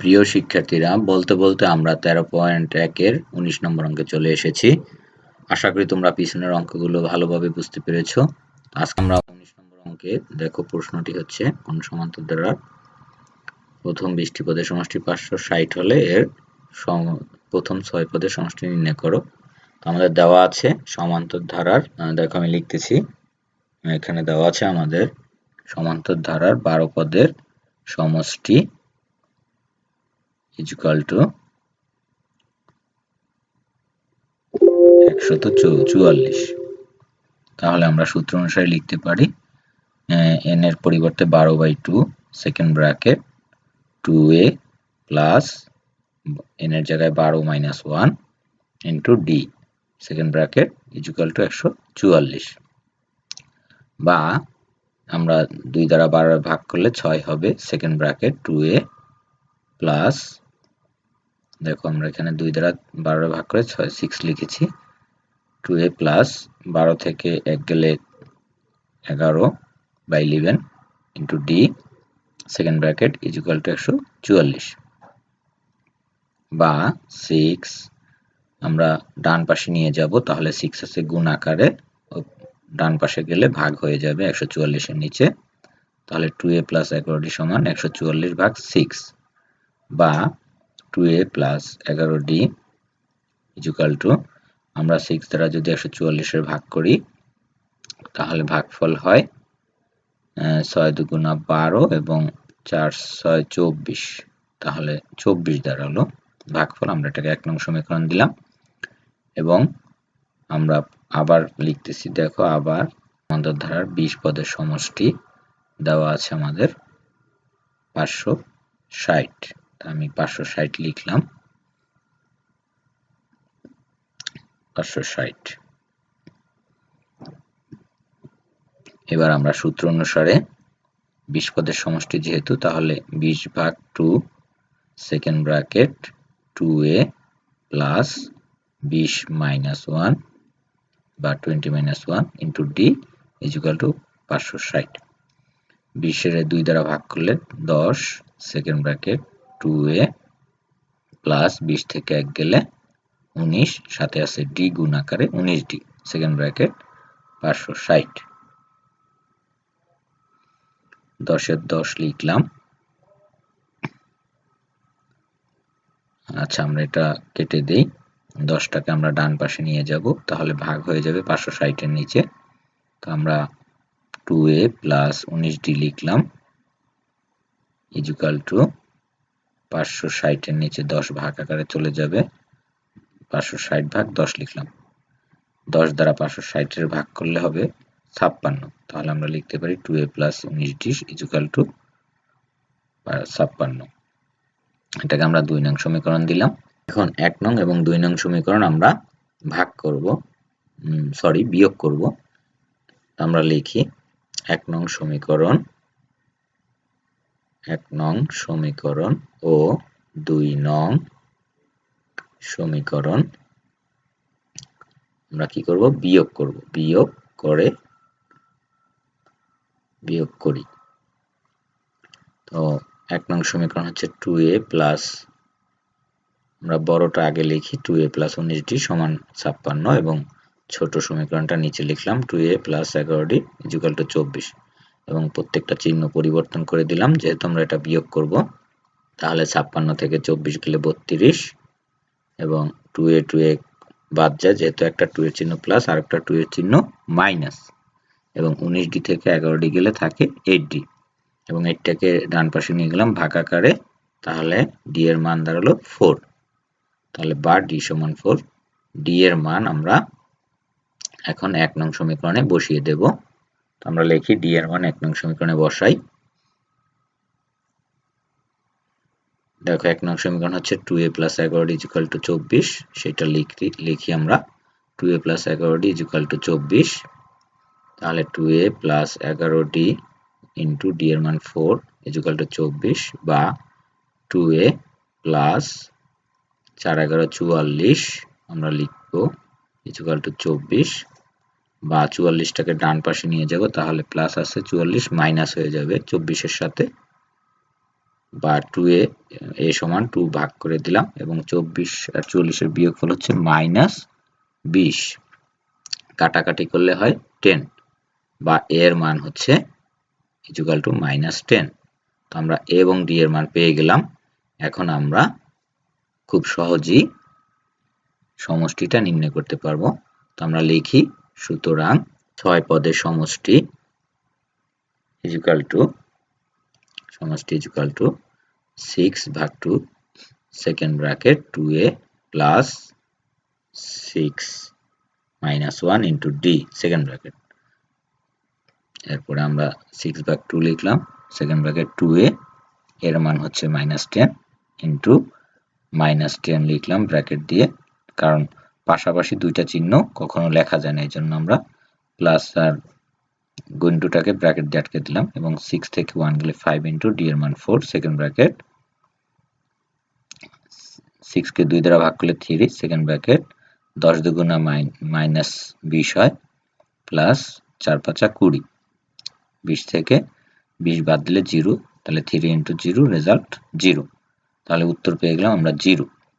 প্রিয় শিক্ষার্থীরা, বলতে বলতে আমরা তেরো পয়েন্ট একের উনিশ নম্বর অঙ্কে চলে এসেছি। আশা করি তোমরা পিছনের অঙ্কগুলো ভালোভাবে বুঝতে পেরেছ। আজকে আমরা উনিশ নম্বর অঙ্কে দেখো প্রশ্নটি হচ্ছে, কোন সমান্তর দ্বারা প্রথম বৃষ্টি পদের সমষ্টি পাঁচশো ষাট হলে এর প্রথম ছয় পদের সমষ্টি নির্ণয় করো। আমাদের দেওয়া আছে সমান্তর ধারার দেখো আমি লিখতেছি, এখানে দেওয়া আছে আমাদের সমান্তর ধারার বারো পদের সমষ্টি ইকুয়াল টু একশত চুয়াল্লিশ। তাহলে আমরা সূত্র অনুসারে লিখতে পারি এন এর পরিবর্তে বারো by two second bracket two A plus N এর জায়গায় বারো minus one into D second bracket is equal to একশো চুয়াল্লিশ। বা আমরা দুই দ্বারা বারো ভাগ করলে ছয় হবে second bracket two A plus দেখো আমরা এখানে দুই দ্বারা বারো ভাগ করে ছয় সিক্স লিখেছি। টু এ প্লাস বারো থেকে এক গেলে এগারো by eleven into D second bracket is equal to একশো চুয়াল্লিশ। বা সিক্স আমরা ডান পাশে নিয়ে যাব, তাহলে সিক্স আছে গুণ আকারে ডান পাশে গেলে ভাগ হয়ে যাবে একশো চুয়াল্লিশের নিচে। তাহলে টু এ প্লাস এগারোটি সমান একশো চুয়াল্লিশ ভাগ সিক্স বা টু প্লাস এগারো ডি ইজুকাল টু আমরা সিক্স দ্বারা যদি একশো চুয়াল্লিশের ভাগ করি, তাহলে ভাগফল হয় ছয় দুগুণা বারো এবং চার ছয় চব্বিশ। তাহলে চব্বিশ দাঁড়াল ভাগফল, আমরা এটাকে এক নং সমীকরণ দিলাম। এবং আমরা আবার লিখতেছি, দেখো আবার আমাদের ধারার বিশ পদের সমষ্টি দেওয়া আছে আমাদের পাঁচশো ষাট। আমি পাঁচশো ষাট লিখলাম। পাঁচশো ষাট। এবার আমরা সূত্র অনুসারে বিশ পদের সমষ্টি যেহেতু, তাহলে বিশ ভাগ two, second bracket two A plus বিশ মাইনাস ওয়ান বা twenty minus one into D is equal to পাঁচশো ষাট। বিশের দুই দ্বারা ভাগ করলে দশ, second bracket two A plus বিশ থেকে এক গেলে উনিশ, সাথে আছে ডি গুণ আকারে উনিশ ডি সেকেন্ড ব্র্যাকেট পাঁচশো ষাট। দশের দশ লিখলাম। আচ্ছা আমরা এটা কেটে দিই। দশটাকে আমরা ডান পাশে নিয়ে যাব, তাহলে ভাগ হয়ে যাবে পাঁচশো ষাটের নিচে। তো আমরা টু এ প্লাস উনিশ ডি লিখলাম। ইজুকাল টু পাঁচশো ষাটের নিচে দশ ভাগ আকারে চলে যাবে। পাঁচশো ষাট ভাগ দশ লিখলাম। দশ দ্বারা পাঁচশো ষাটের ভাগ করলে হবে ছাপ্পান্ন। তাহলে আমরা লিখতে পারি টু এ প্লাস উনিশ ডি ইজুকাল টু ছাপ্পান্ন। এটাকে আমরা দুই নং সমীকরণ দিলাম। এখন এক নং এবং দুই নং সমীকরণ আমরা ভাগ করব সরি বিয়োগ করব। আমরা লিখি এক নং সমীকরণ এক নং সমীকরণ ও দুই নং সমীকরণ। আমরা কি করব? বিয়োগ করব। বিয়োগ করে বিয়োগ করি। তো এক নং সমীকরণ হচ্ছে টু এ প্লাস আমরা বড়টা আগে লিখি টু এ প্লাস উনিশ ডি সমান ছাপ্পান্ন এবং ছোট সমীকরণটা নিচে লিখলাম টু এ প্লাস এগারো ডি ইজুকাল টু চব্বিশ। এবং প্রত্যেকটা চিহ্ন পরিবর্তন করে দিলাম, যেহেতু আমরা এটা বিয়োগ করব, তাহলে ছাপ্পান্ন থেকে চব্বিশ গেলে বত্রিশ এবং টু এ টু এ বাদ যায়, যেহেতু একটা টু এর চিহ্ন প্লাস আর একটা টু এর চিহ্ন মাইনাস এবং উনিশ ডি থেকে এগারো ডি গেলে থাকে এইট ডি এবং এইটটাকে ডান পাশে নিয়ে গেলাম ভাগ আকারে, তাহলে ডি এর মান দাঁড়াল ফোর তাহলে বা ডি সমান ফোর ডি এর মান আমরা এখন এক নং সমীকরণে বসিয়ে দেব। আমরা লিখি ডি এর মান এক নং সমীকরণে বসাই। দেখো এক নং সমীকরণ হচ্ছে টু এ প্লাস এগারো ডি ইজিক্যাল টু চব্বিশ, সেটা লিখি লিখি আমরা। টু এ প্লাস এগারো ডি ইজিক্যাল টু চব্বিশ, তাহলে টু এ প্লাস এগারো ডি ইন্টু ডি এর মান ফোর ইজিক্যাল টু চব্বিশ বা টু এ প্লাস চার এগারো চুয়াল্লিশ আমরা লিখব ইজিক্যাল টু চব্বিশ। বা চুয়াল্লিশটাকে ডান পাশে নিয়ে যাব, তাহলে প্লাস আছে চুয়াল্লিশ মাইনাস হয়ে যাবে চব্বিশের সাথে। বা টু এ এ সমান টু ভাগ করে দিলাম এবং চব্বিশ আর চল্লিশের বিয়োগফল হচ্ছে মাইনাস বিশ। কাটাকাটি করলে হয় টেন বা এর মান হচ্ছে ইজুকাল টু মাইনাস টেন তো আমরা এ এবং ডি এর মান পেয়ে গেলাম। এখন আমরা খুব সহজেই সমষ্টিটা নির্ণয় করতে পারব। তো আমরা লিখি সুতরাং ছয় পদের সমষ্টি ইজুকাল টু সমষ্টি ইজুকাল টু সিক্স ভাগ two second bracket two A plus six minus one into D second bracket এরপরে আমরা সিক্স ভাগ টু লিখলাম সেকেন্ড ব্র্যাকেট টু এ এর মান হচ্ছে minus ten into minus ten লিখলাম ব্র্যাকেট দিয়ে, কারণ পাশাপাশি দুইটা চিহ্ন কখনো লেখা যায় না এই জন্য আমরা প্লাস আর গুইন্টুটাকে ব্র্যাকেট দিয়ে আটকে দিলাম এবং সিক্স থেকে ওয়ান গেলে ফাইভ ইন্টু ডি এর মান ফোর সেকেন্ড ব্র্যাকেট সিক্সকে দুই দ্বারা ভাগ করলে থ্রি সেকেন্ড ব্র্যাকেট দশ দুগুণা মাইনাস বিশ হয় প্লাস চার পাঁচা কুড়ি। বিশ থেকে বিশ বাদ দিলে জিরো তাহলে three into zero result zero তাহলে উত্তর পেয়ে গেলাম আমরা জিরো